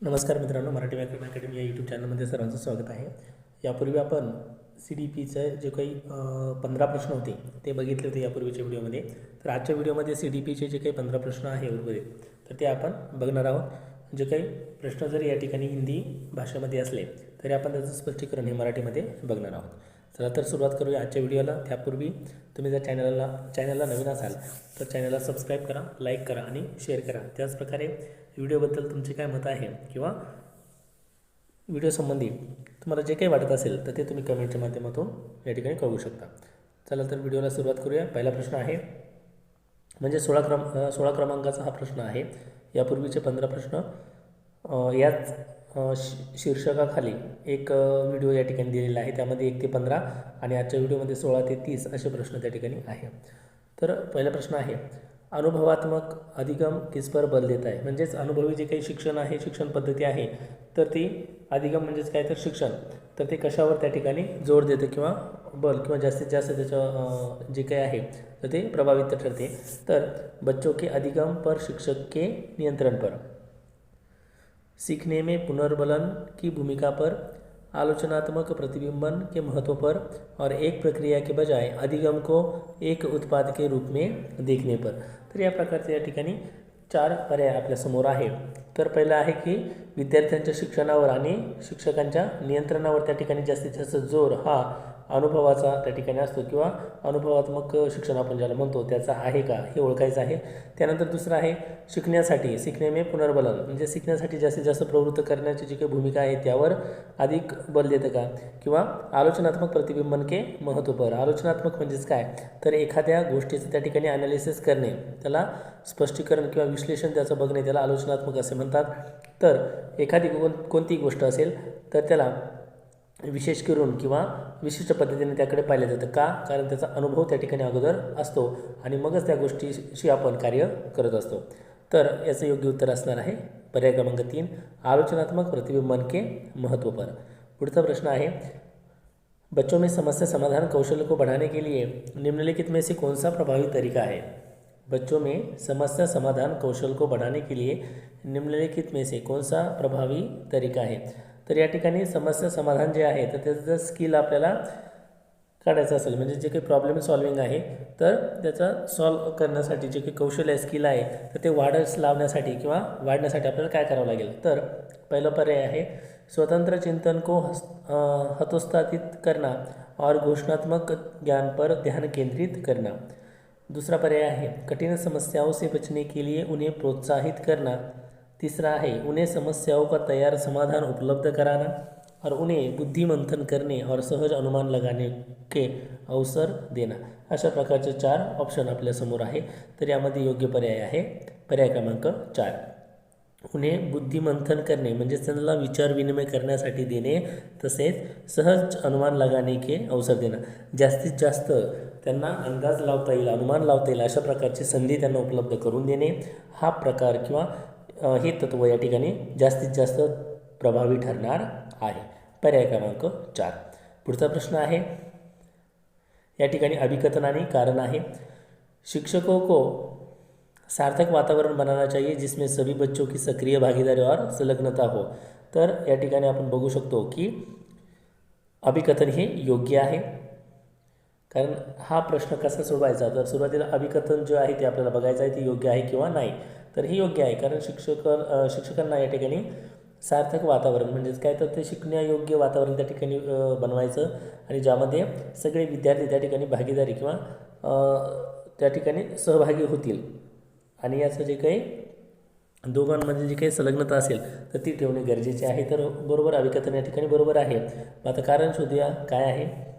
नमस्कार मित्रांनो मराठी व्याकरण अकॅडमी या यूट्यूब चॅनलमध्ये सर्वांचं स्वागत आहे. यापूर्वी आपण सी डी पीचं जे काही पंधरा प्रश्न होते ते बघितले होते यापूर्वीच्या व्हिडिओमध्ये. तर आजच्या व्हिडिओमध्ये सी डी पीचे जे काही पंधरा प्रश्न आहे उर्वरित तर ते आपण बघणार आहोत. जे काही प्रश्न जरी या ठिकाणी हिंदी भाषेमध्ये असले तरी आपण त्याचं स्पष्टीकरण हे मराठीमध्ये बघणार आहोत. चला तर सुरुवात करूया आजच्या व्हिडिओला. त्यापूर्वी तुम्ही जर चॅनलला चॅनलला नवीन असाल तर चॅनलला सबस्क्राईब करा लाईक करा आणि शेअर करा. त्याचप्रकारे व्हिडिओबद्दल तुमचे काय मत आहे किंवा व्हिडिओसंबंधी तुम्हाला जे काही वाटत असेल तर ते तुम्ही कमेंटच्या माध्यमातून या ठिकाणी कळवू शकता. चला तर व्हिडिओला सुरुवात करूया. पहिला प्रश्न आहे म्हणजे सोळा क्रम सोळा क्रमांकाचा हा प्रश्न आहे. यापूर्वीचे पंधरा प्रश्न याच शी शीर्षकाखाली एक व्हिडिओ या ठिकाणी दिलेला आहे. त्यामध्ये एक ते पंधरा आणि आजच्या व्हिडिओमध्ये सोळा ते तीस असे प्रश्न त्या ठिकाणी आहे. तर पहिला प्रश्न आहे अनुभवात्मक अधिगम किसपर बल देत आहे? म्हणजेच अनुभवी जे काही शिक्षण आहे शिक्षण पद्धती आहे तर ती अधिगम म्हणजेच काय? तर शिक्षण. तर ते कशावर त्या ठिकाणी जोर देतं किंवा बल किंवा जास्तीत जास्त त्याचं जे काही आहे तर ते प्रभावित ठरते. तर बच्चों के अधिगम पर शिक्षक के नियंत्रण पर. सीखने में पुनर्बलन की भूमिका पर आलोचनात्मक प्रतिबिंबन के महत्त्व पर और एक प्रक्रिया के बजाय अधिगम को एक उत्पाद के रूप में देखने पर। तर या प्रकारचे या ठिकाणी चार पर्याय आपल्यासमोर आहे. तर पहिलं आहे की विद्यार्थ्यांच्या शिक्षणावर आणि शिक्षकांच्या नियंत्रणावर त्या ठिकाणी जास्तीत जास्त जोर हा अनुभवाचा त्या ठिकाणी असतो किंवा अनुभवात्मक शिक्षण आपण ज्याला म्हणतो त्याचा आहे का? हे ओळखायचं आहे. त्यानंतर दुसरं आहे शिकण्यासाठी शिकणे मे पुनर्बलन. म्हणजे शिकण्यासाठी जास्तीत जास्त प्रवृत्त करण्याची जी काही भूमिका आहे त्यावर अधिक बल देतं का? किंवा आलोचनात्मक प्रतिबिंबन के महत्त्वपर आलोचनात्मक म्हणजेच काय? तर एखाद्या गोष्टीचं त्या ठिकाणी ॲनालिसिस करणे. त्याला स्पष्टीकरण किंवा विश्लेषण त्याचं बघणे त्याला आलोचनात्मक असे म्हणतात. तर एखादी कोण कोणती गोष्ट असेल तर त्याला विशेष करून किंवा विशिष्ट पद्धतीने त्याकडे पाहिलं जातं. का? कारण त्याचा अनुभव त्या ठिकाणी अगोदर असतो आणि मगच त्या गोष्टीशी आपण कार्य करत असतो. तर याचं योग्य उत्तर असणार आहे. पर्याय क्रमांक तीन आलोचनात्मक प्रतिबिंबन के महत्त्व पर. पुढचा प्रश्न आहे बच्चों में समस्या समाधान कौशल को बढ़ाने के लिए निम्नलिखित में से कौन सा प्रभावी तरीका है? बच्चों में समस्या समाधान कौशल को बढ़ाने के लिए निम्नलिखित में से कौन सा प्रभावी तरीका है? तर या ठिकाणी समस्या समाधान जे आहे तर त्याचं जर स्किल आपल्याला काढायचं असेल म्हणजे जे काही प्रॉब्लेम सॉल्विंग आहे तर त्याचा सॉल्व करण्यासाठी जे काही कौशल्य आहे स्किल आहे तर ते वाढच लावण्यासाठी किंवा वाढण्यासाठी आपल्याला काय करावं लागेल? तर पहिला पर्याय आहे स्वतंत्र चिंतन को हस् हतोत्साहित करना और घोषणात्मक ज्ञान पर ध्यान केंद्रित करना दूसरा पर्याय है कठिन समस्याओं से बचने के लिए उन्हें प्रोत्साहित करना. तीसरा है उन्हें समस्याओं का तैयार समाधान उपलब्ध कराना और उन्हें बुद्धिमंथन करणे करने और सहज अनुमान लगाने के अवसर देना। अशा प्रकारचे चार ऑप्शन आपल्यासमोर आहे. तर यामध्ये योग्य पर्याय आहे. पर्याय क्रमांक चार. उन्हे बुद्धिमंथन करणे म्हणजे त्यांना विचार विनिमय करण्यासाठी देणे तसेच सहज अनुमान लगाने के अवसर देणं जास्तीत जास्त त्यांना अंदाज लावता येईल अनुमान लावता येईल अशा प्रकारची संधी त्यांना उपलब्ध करून देणे. हा प्रकार किंवा हे तत्त्व या ठिकाणी जास्तीत जास्त प्रभावी ठरणार आहे. पर्याय क्रमांक चार. पुढचा प्रश्न आहे या ठिकाणी अभिकथन आणि कारण आहे. शिक्षकों को सार्थक वातावरण बनाना चाहिए जिसमें सभी बच्चों की सक्रिय भागीदारी और संलग्नता हो. तर या ठिकाणी आपण बघू शकतो की अभिकथन हे योग्य आहे. कारण हा प्रश्न कसा सोडवायचा? तर सुरुवातीला अभिकथन जे आहे ते आपल्याला बघायचं आहे ते योग्य आहे किंवा नाही? तर हे योग्य आहे कारण शिक्षक शिक्षकांना या ठिकाणी सार्थक वातावरण म्हणजेच काय? तर ते शिकण्यायोग्य वातावरण त्या ठिकाणी बनवायचं आणि ज्यामध्ये सगळे विद्यार्थी त्या ठिकाणी भागीदारी किंवा त्या ठिकाणी सहभागी होतील. आणि याचं जे काही दोघांमध्ये जी काही संलग्नता असेल तर ती ठेवणे गरजेचे आहे. तर बरोबर अभिकथन या ठिकाणी बरोबर आहे. मग आता कारण शोधूया काय आहे?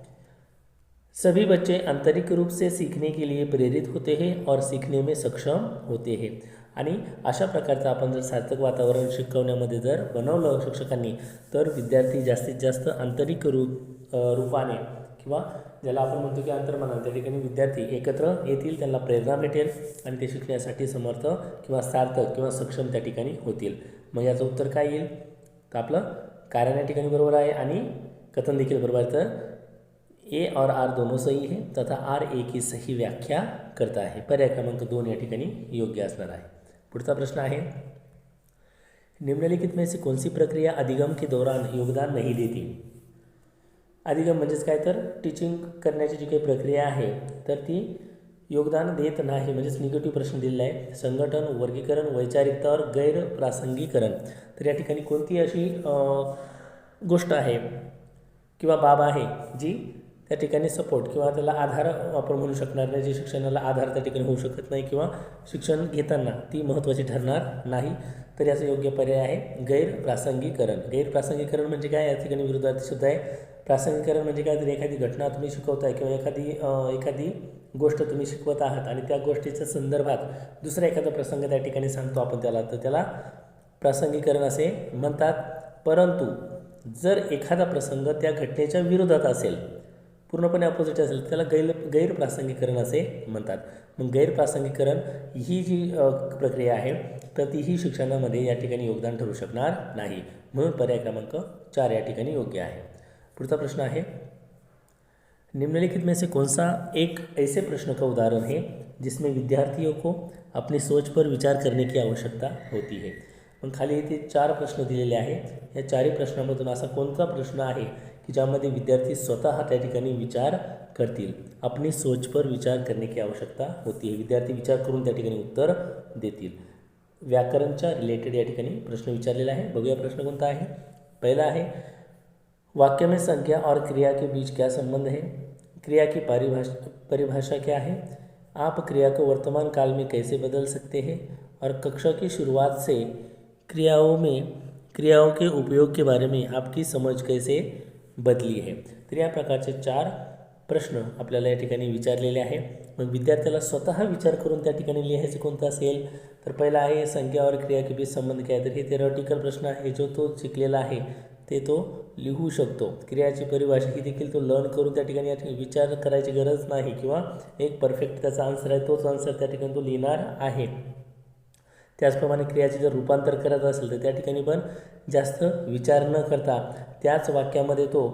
सभी बच्चे आंतरिक रूप से सीखने के लिए प्रेरित होते हैं और सीखने में सक्षम होते हैं। आणि अशा प्रकारचं आपण जर सार्थक वातावरण शिकवण्यामध्ये जर बनवलं शिक्षकांनी तर विद्यार्थी जास्तीत जास्त आंतरिक रूप रूपाने किंवा ज्याला आपण म्हणतो की अंतर्मनाने त्या ठिकाणी विद्यार्थी एकत्र येतील त्यांना प्रेरणा भेटेल आणि ते शिकण्यासाठी समर्थ किंवा सार्थक किंवा सक्षम त्या ठिकाणी होतील. मग याचं उत्तर काय येईल? तर आपलं कारण या ठिकाणी बरोबर आहे आणि कथन देखील बरोबर आहे. तर ए और आर दोनों सही है तथा आर ए की सही व्याख्या करता है। पर्याय क्रमांक दोन या ठिकाणी योग्य असणार आहे पुढचा प्रश्न आहे। निम्नलिखित में से कौन सी प्रक्रिया अधिगम के दौरान योगदान नहीं देती? अधिगम म्हणजेच काय तर? टीचिंग करण्याची जी प्रक्रिया आहे, तर ती योगदान देत नाही, म्हणजेच निगेटिव्ह प्रश्न दिलेला आहे. संघटन, वर्गीकरण, वैचारिकता और गैरप्रासंगिकरण तर या ठिकाणी कोणती अशी गोष्ट आहे किंवा बाब आहे जी त्या ठिकाणी सपोर्ट किंवा त्याला आधार आपण म्हणू शकणार नाही जे शिक्षणाला आधार त्या ठिकाणी होऊ शकत नाही किंवा शिक्षण घेताना ती महत्त्वाची ठरणार नाही तर याचा योग्य पर्याय आहे गैरप्रासंगीकरण. गैरप्रासंगीकरण म्हणजे काय? या ठिकाणी विरोधार्थी सुद्धा आहे. प्रासंगिकरण म्हणजे काय? तर एखादी घटना तुम्ही शिकवताय किंवा एखादी एखादी गोष्ट तुम्ही शिकवत आहात आणि त्या गोष्टीच्या संदर्भात दुसरा एखादा प्रसंग त्या ठिकाणी सांगतो आपण त्याला तर त्याला प्रासंगिकरण असे म्हणतात. परंतु जर एखादा प्रसंग त्या घटनेच्या विरोधात असेल पूर्णपणे अपोजिट असेल तर त्याला गैर गैरप्रासंगिकरण असे म्हणतात. मग गैरप्रासंगिकरण ही जी प्रक्रिया आहे तर तीही शिक्षणामध्ये या ठिकाणी योगदान ठरू शकणार नाही. म्हणून पर्याय क्रमांक चार या ठिकाणी योग्य आहे. पुढचा प्रश्न आहे निम्नलिखित में से कौन सा एक ऐसे प्रश्न का उदाहरण है जिसमें विद्यार्थियों को अपनी सोच पर विचार करने की आवश्यकता होती है? मग खाली इथे चार प्रश्न दिलेले आहेत. या चारही प्रश्नामधून असा कोणता प्रश्न आहे की ज्यामध्ये विद्यार्थी स्वतः त्या विचार करतील. अपनी सोच पर विचार करने की आवश्यकता होती है. विद्यार्थी विचार करून त्या ठिकाणी उत्तर देतील. व्याकरणच्या रिलेटेड या ठिकाणी प्रश्न विचारलेला आहे. बघूया प्रश्न आहे? पहिला आहे, वाक्य में संख्या और क्रिया के बीच क्या संबंध है? क्रिया की परिभाषा परिभाषा क्या है? आप क्रिया को वर्तमान काल में कैसे बदल सकते हैं? और कक्षा की शुरुआत से क्रियाओं में, क्रियाओं के उपयोग के बारे में आपकी समझ कैसे बदली आहे. तर या प्रकारचे चार प्रश्न आपल्याला या ठिकाणी विचारलेले आहे मग विद्यार्थ्याला स्वतः विचार करून त्या ठिकाणी लिहायचं कोणतं असेल? तर पहिला आहे संख्यावर क्रिया के संबंध काय? तर हे थेरॉटिकल प्रश्न आहे. जो तो शिकलेला आहे ते तो लिहू शकतो. क्रियाची परिभाषा ही देखील तो लर्न करून त्या ठिकाणी या ठिकाणी विचार करायची गरज नाही किंवा एक परफेक्ट त्याचा आन्सर आहे तोच आन्सर त्या ठिकाणी तो लिहिणार आहे. त्याचप्रमाणे क्रियाचे जर रूपांतर करत असेल तर त्या ठिकाणी पण जास्त विचार न करता त्याच वाक्यामध्ये तो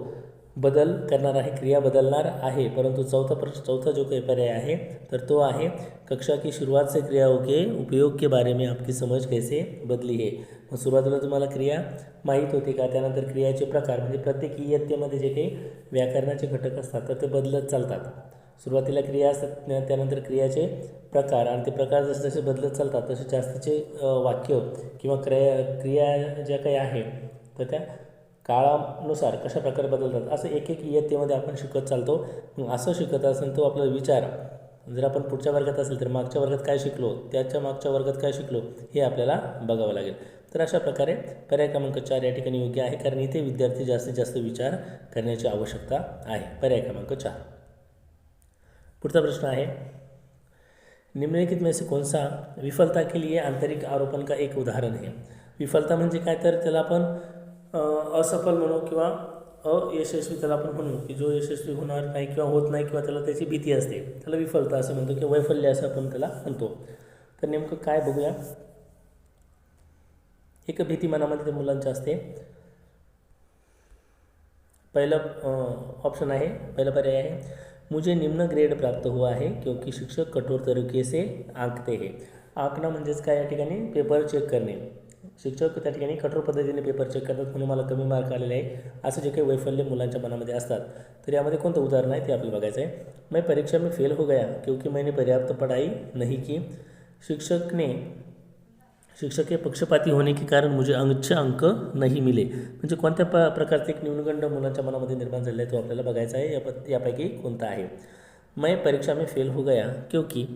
बदल करणार आहे क्रिया बदलणार आहे. परंतु चौथा प्रश्न चौथा जो काही पर्याय आहे तर तो आहे कक्षा की सुरुवात से क्रियाओं के उपयोग के बारे में आपकी समझ कैसे बदली है? मग सुरुवातीला तुम्हाला क्रिया माहीत होती का? त्यानंतर क्रियाचे प्रकार म्हणजे प्रत्येक इयत्तेमध्ये जे काही व्याकरणाचे घटक असतात तर ते बदलत चालतात. सुरुवातीला क्रिया असतात त्यानंतर क्रियाचे प्रकार. आणि ते प्रकार जसे जसे बदलत चालतात तसे जास्तीचे वाक्य किंवा क्रिया क्रिया ज्या काही आहे तर त्या काळानुसार कशा प्रकारे बदलतात असं एक एक इयत्तेमध्ये आपण शिकत चालतो. असं शिकत असेल तो आपला विचार जर आपण पुढच्या वर्गात असेल तर मागच्या वर्गात काय शिकलो त्याच्या मागच्या वर्गात काय शिकलो हे आपल्याला बघावं लागेल. तर अशा प्रकारे पर्याय क्रमांक चार या ठिकाणी योग्य आहे कारण इथे विद्यार्थी जास्तीत जास्त विचार करण्याची आवश्यकता आहे. पर्याय क्रमांक चार. पुढचा प्रश्न आहे निम्नलिखित में से कौन सा विफलता के लिए आंतरिक आरोपण का एक उदाहरण है? विफलता म्हणजे काय? तर त्याला आपण असफल म्हणू किंवा अयशस्वी त्याला आपण म्हणू की जो यशस्वी होणार नाही किंवा होत नाही किंवा त्याला त्याची भीती असते त्याला विफलता असं म्हणतो किंवा वैफल्य असं आपण त्याला म्हणतो. तर नेमकं काय बघूया? एक भीती मनामध्ये त्या मुलांच्या असते. पहिलं ऑप्शन आहे पहिला पर्याय आहे. मुझे निम्न ग्रेड प्राप्त हुआ है क्योंकि शिक्षक कठोर तरीके से आंकते हैं। आंकणं म्हणजेच काय या ठिकाणी? पेपर चेक करणे. शिक्षक त्या ठिकाणी कठोर पद्धतीने पेपर चेक करतात म्हणून मला कमी मार्क आलेले आहे. असं जे काही वैफल्य मुलांच्या मनामध्ये असतात तर यामध्ये कोणतं उदाहरण आहे ते आपल्याला बघायचं आहे. मैं परीक्षा में फेल हो गया क्योंकि मैंने पर्याप्त पढ़ाई नहीं की. शिक्षक ने शिक्षक हे पक्षपाती होने के कारण मुझे अच्छे अंक नहीं मिले. म्हणजे कोणत्या प प्रकारचे एक न्यूनगंड मुलांच्या मनामध्ये निर्माण झालेला आहे तो आपल्याला बघायचा आहे. या यापैकी कोणता आहे? मैं परीक्षा में फेल हो गया क्योंकि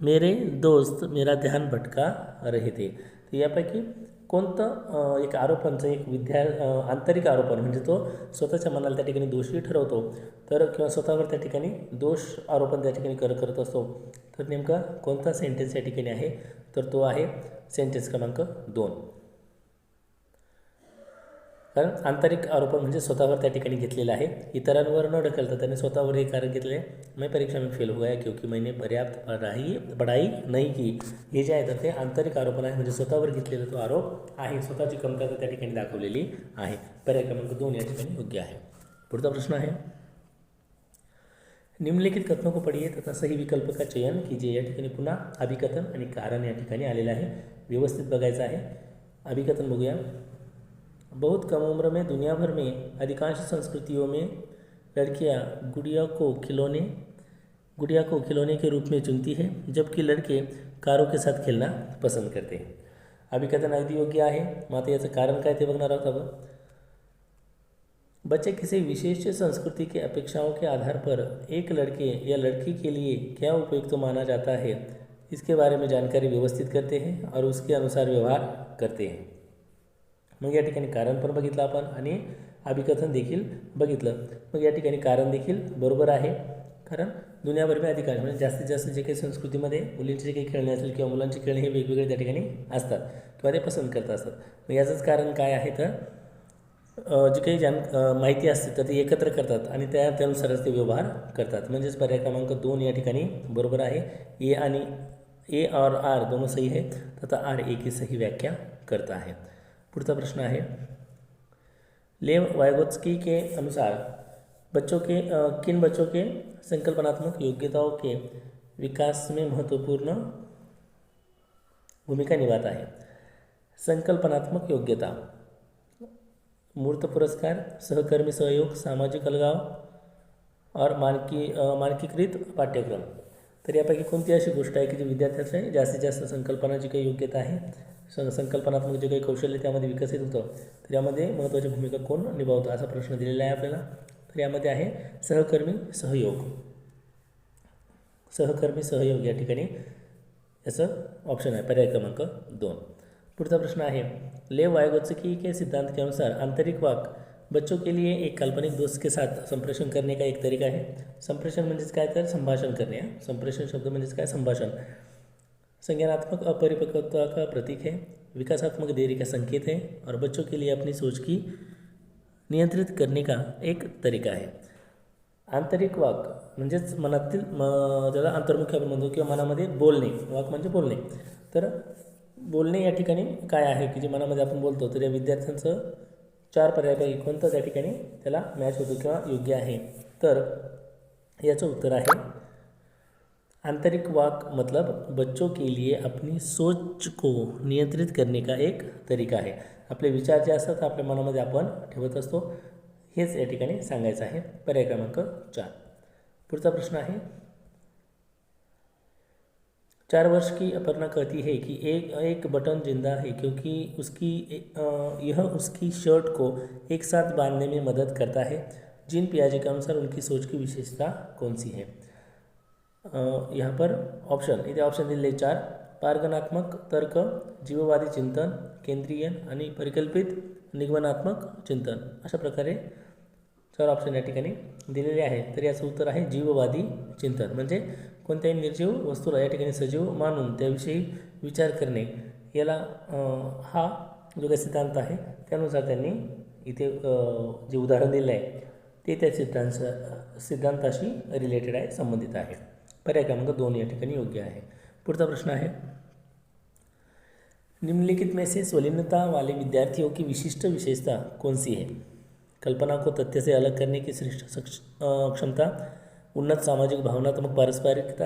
मेरे दोस्त मेरा ध्यान भटका रहे थे. तर यापैकी कोणतं एक आरोपांचं एक विद्या आंतरिक आरोपण म्हणजे तो स्वतःच्या मनाला त्या ठिकाणी दोषी ठरवतो तर किंवा स्वतःवर त्या ठिकाणी दोष आरोपण त्या ठिकाणी कर करत असतो. तर नेमका कोणता सेंटेन्स या ठिकाणी आहे? तर तो आहे सेंटेन्स क्रमांक दोन. कारण आंतरिक आरोपण म्हणजे स्वतःवर त्या ठिकाणी घेतलेला आहे. इतरांवर न ढकलता त्याने स्वतःवर हे कारण घेतले मी परीक्षा में फेल हो गया क्योंकि मैंने पर्याप्त पढ़ाई पढ़ाई नाही की. हे जे आहे तर ते आंतरिक आरोपण आहे. म्हणजे स्वतःवर घेतलेला तो आरोप आहे. स्वतःची कमतरता त्या ठिकाणी दाखवलेली आहे. पर्याय क्रमांक दोन या ठिकाणी योग्य आहे. पुढचा प्रश्न आहे. निम्नलिखित कथनों को पढ़िए तथा सही विकल्प का चयन कीजिए। या ठिकाणी पुन्हा अभिकथन आणि कारण या आहे। व्यवस्थित बघायचं आहे। अभिकथन बघूया। बहुत कम उम्र में दुनिया भर में, अधिकांश संस्कृतियों में लड़कियाँ गुड़िया को खिलौने, गुड़िया को खिलौने के रूप में चुनती है, जबकि लड़के कारों के साथ खेळणं पसंत करते हैं। अभिकथन अगदी योग्य आहे। मात्र याचं कारण काय ते बघणार आहोत आपण। बच्चे किसी विशेष संस्कृति की अपेक्षाओं के आधार पर एक लड़के या लड़की के लिए क्या उपयुक्त माना जाता है? इसके बारे में जानकारी व्यवस्थित करते हैं और उसके अनुसार व्यवहार करते हैं। मग या ठिकाणी कारण पण बघितलं आपण आणि अभिकथन देखील बघितलं मग या ठिकाणी कारण देखील बरोबर आहे। कारण दुनियाभर में अधिकार म्हणजे जास्तीत जास्त जे काही संस्कृतीमध्ये मुलींचे जे काही खेळणे असेल किंवा मुलांचे खेळणे हे वेगवेगळे त्या ठिकाणी असतात किंवा ते पसंत करत असतात. मग याचंच कारण काय आहे तर जी काही जान माहिती असते, तर ती एकत्र करतात ते व्यवहार करतात. म्हणजेच पर्याय क्रमांक दोन या बरोबर आहे. ए आणि, ए और आर दोनों सही है तथा आर, ए की सही व्याख्या करता है पुढचा प्रश्न आहे. लेव वायगोत्स्की के अनुसार बच्चों के किन बच्चों के संकल्पनात्मक योग्यताओं के विकास में महत्वपूर्ण भूमिका निभाता है? संकल्पनात्मक योग्यता। मूर्त पुरस्कार सहकर्मी सहयोग सामाजिक अलगाव और मानकी मानकीकृत पाठ्यक्रम. तर यापैकी कोणती अशी गोष्ट आहे की जी विद्यार्थ्याचे जास्तीत जास्त संकल्पनाची काही योग्यता आहे सं संकल्पनात्मक जे काही कौशल्य त्यामध्ये विकसित होतं तर यामध्ये महत्त्वाची भूमिका कोण निभावतो असा प्रश्न दिलेला आहे आपल्याला. तर यामध्ये आहे सहकर्मी सहयोग. सहकर्मी सहयोग या ठिकाणी याचं ऑप्शन आहे. पर्याय क्रमांक दोन. पुढचा प्रश्न आहे. लेव वायगोत्सकी के सिद्धांत के अनुसार आंतरिक वाक बच्चों के लिए एक काल्पनिक दोस्त के साथ संप्रेषण करने का एक तरीका है? संप्रेषण म्हणजेच काय तर? संभाषण करणे. हा. संप्रेषण शब्द म्हणजेच काय? संभाषण. संज्ञानात्मक अपरिपक्वता का प्रतीक है? विकासात्मक देरी का संकेत है? और बच्चों के लिए अपनी सोच की नियंत्रित करने का एक तरीका है. आंतरिक वाक म्हणजेच मनातील, म, ज्याला अंतर्मुखी आपण म्हणतो किंवा मनामध्ये बोलणे. वाक म्हणजे बोलणे. तर बोलणे या ठिकाणी काय आहे की जे मनामध्ये आपण बोलतो तर या विद्यार्थ्यांचं चार पर्यायापैकी कोणतं त्या ठिकाणी त्याला मॅच होतो किंवा योग्य आहे. तर याचं उत्तर आहे आंतरिक वाक मतलब बच्चों के लिए अपनी सोच को नियंत्रित करने का एक तरीका आहे. आपले विचार जे असतात आपल्या मनामध्ये आपण ठेवत असतो हेच या ठिकाणी सांगायचं आहे. पर्याय क्रमांक चार. पुढचा प्रश्न आहे चार वर्ष की अपर्णा कहती है कि एक एक बटन ज़िंदा है क्योंकि उसकी यह उसकी शर्ट को एक साथ बांधने में मदद करता है। जिन पियाजे के अनुसार उनकी सोच की विशेषता कौन सी है? यहाँ पर ऑप्शन इथे ऑप्शन दिलेले चार। पारगणात्मक तर्क, जीववादी चिंतन, केंद्रीय आणि परिकल्पित निगमनात्मक चिंतन। अशा प्रकारे चार ऑप्शन या ठिकाणी दिलेले आहे तर याचं उत्तर आहे जीववादी चिंतन. म्हणजे कोणत्याही निर्जीव वस्तूला या ठिकाणी सजीव मानून त्याविषयी विचार करणे. याला हा जो काही सिद्धांत आहे त्यानुसार त्यांनी इथे जे उदाहरण दिलं आहे ते त्या सिद्धांत सिद्धांताशी रिलेटेड आहे संबंधित आहे. पर्याय क्रमांक दोन या ठिकाणी योग्य आहे. पुढचा प्रश्न आहे. निम्नलिखित में से स्वलीनता वाले विद्यार्थियों की विशिष्ट विशेषता कौन सी है? कल्पना को तथ्य से अलग करने की श्रेष्ठ सक्ष- क्षमता उन्नत सामाजिक भावनात्मक पारस्परिकता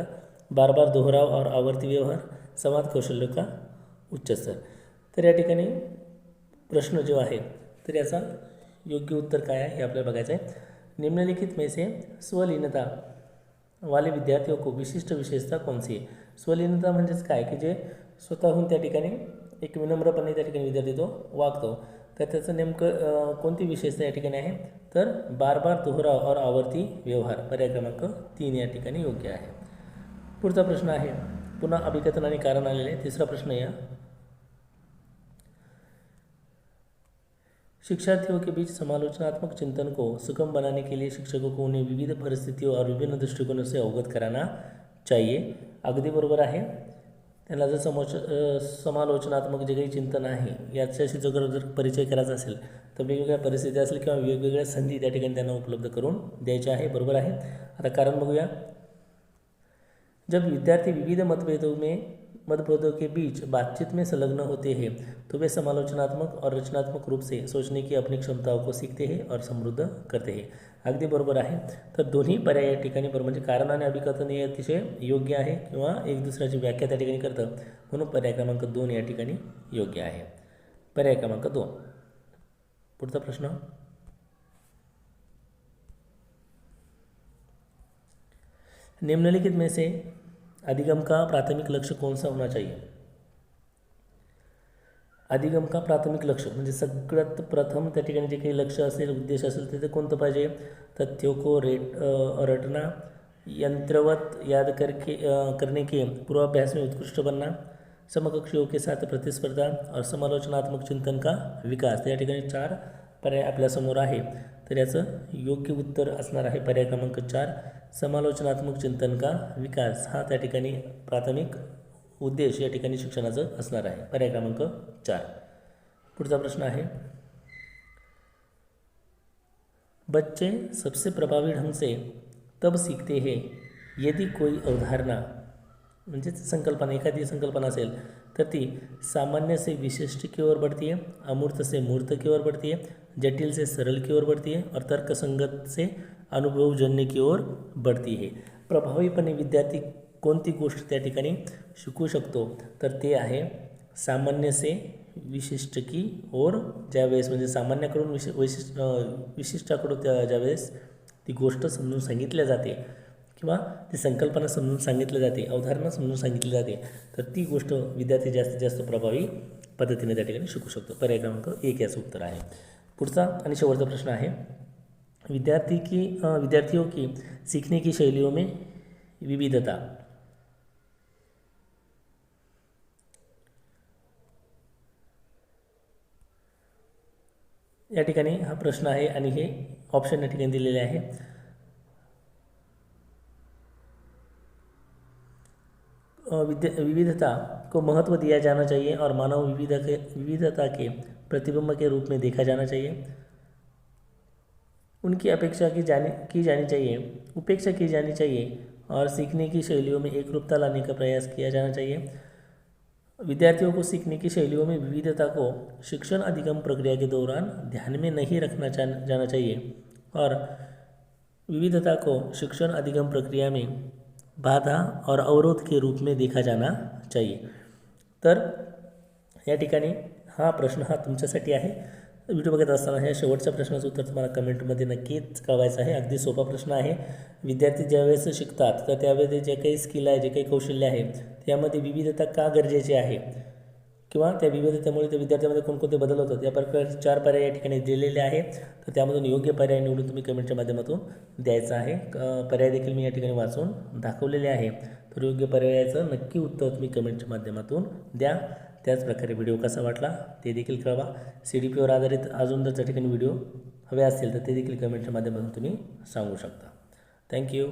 बार बार दोहराव और आवर्ती व्यवहार संवाद कौशल्य का उच्च स्तर। तर या ठिकाणी प्रश्न जो आहे तर याचा योग्य उत्तर काय आहे हे आपल्याला बघायचं आहे. निम्नलिखित में से स्वलीनता वाले विद्यार्थियों को विशिष्ट विशेषता कोणती आहे स्वलीनता म्हणजेच काय? की जे स्वतःहून त्या ठिकाणी एक विनम्रपणे त्या ठिकाणी विद्यार्थी तो वागतो. त्याचं नेमकं कोणती विशेषता या ठिकाणी आहे? तर बार बार दोहराव और आवर्ती व्यवहार पर्याय क्रमांक तीन या ठिकाणी योग्य आहे. पुढचा प्रश्न आहे. पुन्हा अभिकथन आणि कारण आलेले. आहे. तिसरा प्रश्न या. शिक्षार्थियों के बीच समालोचनात्मक चिंतन को सुगम बनाने के लिए शिक्षकों को उन्हें विविध परिस्थितियों और विभिन्न दृष्टिकोणों से अवगत कराना चाहिए. अगदी बरोबर आहे. त्यांना जर समोच समालोचनात्मक जे काही चिंतन आहे याच्याशी जर जर परिचय करायचा असेल तर वेगवेगळ्या परिस्थिती असेल किंवा वेगवेगळ्या संधी त्या ठिकाणी त्यांना उपलब्ध करून द्यायच्या आहे बरोबर आहे? आता कारण बघूया. जब विद्यार्थी विविध मतभेदों में मतभेदों के बीच बातचीत में संलग्न होते हैं तो वे समालोचनात्मक और रचनात्मक रूप से सोचने की अपनी क्षमताओं को सीखते हैं और समृद्ध करते हैं। अगदी बरोबर आहे। तर दोन्ही पर्याय या ठिकाणी बरोबर म्हणजे कारण आणि अभिकथन हे अतिशय योग्य आहे किंवा एक दुसऱ्याची व्याख्या त्या ठिकाणी करतं म्हणून पर्याय क्रमांक दोन या ठिकाणी योग्य आहे. पर्याय क्रमांक दोन. पुढचा प्रश्न. निम्नलिखित में से अधिगम का प्राथमिक लक्ष्य कौन सा होना चाहिए? अधिगम का प्राथमिक लक्ष म्हणजे सगळ्यात प्रथम त्या ठिकाणी जे काही लक्ष असेल उद्देश असेल ते ते कोणतं पाहिजे? तथ्यो को रेट रटना यंत्रवत याद करके करणे करने के पूर्वाभ्यास में उत्कृष्ट बनना समकक्षियों के साथ प्रतिस्पर्धा और समालोचनात्मक चिंतन का विकास. या ठिकाणी चार पर्याय आपल्यासमोर आहे. तर याचं योग्य उत्तर असणार आहे पर्याय क्रमांक चार. समालोचनात्मक चिंतन का विकास हा त्या ठिकाणी प्राथमिक उद्देश या ठिकाणी शिक्षणाचं असणार आहे. पर्याय क्रमांक चार. पुढचा प्रश्न आहे. बच्चे सबसे प्रभावी ढंग से तब सीखते हैं यदि कोई अवधारणा म्हणजेच संकल्पना एखादी संकल्पना असेल तर ती सामान्य से विशिष्ट की ओर बढ़ती है अमूर्त से मूर्त की ओर बढ़ती है जटिल से सरल की ओर बढ़ती है और तर्कसंगत से अनुभवजन्य की ओर बढ़ती है। प्रभावीपणे विद्यार्थी कोणती गोष्ट त्या ठिकाणी शिकू शकतो? तर ते आहे सामान्य से विशिष्ट की ओर ज्यावेळेस म्हणजे सामान्याकडून विशि वैशिष्ट विशिष्टाकडून त्या ज्यावेळेस ती गोष्ट समजून सांगितल्या जाते किंवा ती संकल्पना समजून सांगितली जाते अवधारणा समजून सांगितली जाते तर ती गोष्ट विद्यार्थी जास्तीत जास्त प्रभावी पद्धतीने त्या ठिकाणी शिकू शकतो. पर्याय क्रमांक एक याचं उत्तर आहे. पुढचा आणि शेवटचा प्रश्न आहे. विद्यार्थी की विद्यार्थियों की सीखने की शैलियों में विविधता। या हा प्रश्न आहे आणि हे ऑप्शन या ठिकाणी दिलेले विद्य, विविधता को महत्व दिया जाना चाहिए और मानव विविधता के विविधता के प्रतिबिंब के रूप में देखा जाना चाहिए। उनकी अपेक्षा की जानी की जानी चाहिए, उपेक्षा की जानी चाहिए और सीखने की शैलियों में एक रूपता लाने का प्रयास किया जाना चाहिए। विद्यार्थियों को सीखने की शैलियों में विविधता को शिक्षण अधिगम प्रक्रिया के दौरान ध्यान में नहीं रखना जाना चाहिए और विविधता को शिक्षण अधिगम प्रक्रिया में बाधा और अवरोध के रूप में देखा जाना चाहिए। तर, या ठिकाणी हा प्रश्न हा तुमच्यासाठी आहे। व्हिडिओ बघत असताना ह्या शेवटच्या प्रश्नाचं उत्तर तुम्हाला कमेंटमध्ये नक्कीच कळवायचं आहे. अगदी सोपा प्रश्न आहे. विद्यार्थी ज्यावेळेस शिकतात तर त्यावेळेस जे काही स्किल आहे जे काही कौशल्य आहे त्यामध्ये विविधता का गरजेची आहे? किंवा त्या विविधतेमुळे त्या विद्यार्थ्यांमध्ये कोणकोणते बदल होतात? या प्रकारे चार पर्याय या ठिकाणी दिलेले आहे. तर त्यामधून योग्य पर्याय निवडून तुम्ही कमेंटच्या माध्यमातून द्यायचा आहे. क- पर्याय देखील मी या ठिकाणी वाचून दाखवलेले आहे. तर योग्य पर्यायाचं नक्की उत्तर तुम्ही कमेंटच्या माध्यमातून द्या. त्याचप्रकारे व्हिडिओ कसा वाटला ते देखील कळवा. सी डी पीवर आधारित अजून जर त्या ठिकाणी व्हिडिओ हवे असतील तर ते देखील कमेंटच्या माध्यमातून तुम्ही सांगू शकता. थँक्यू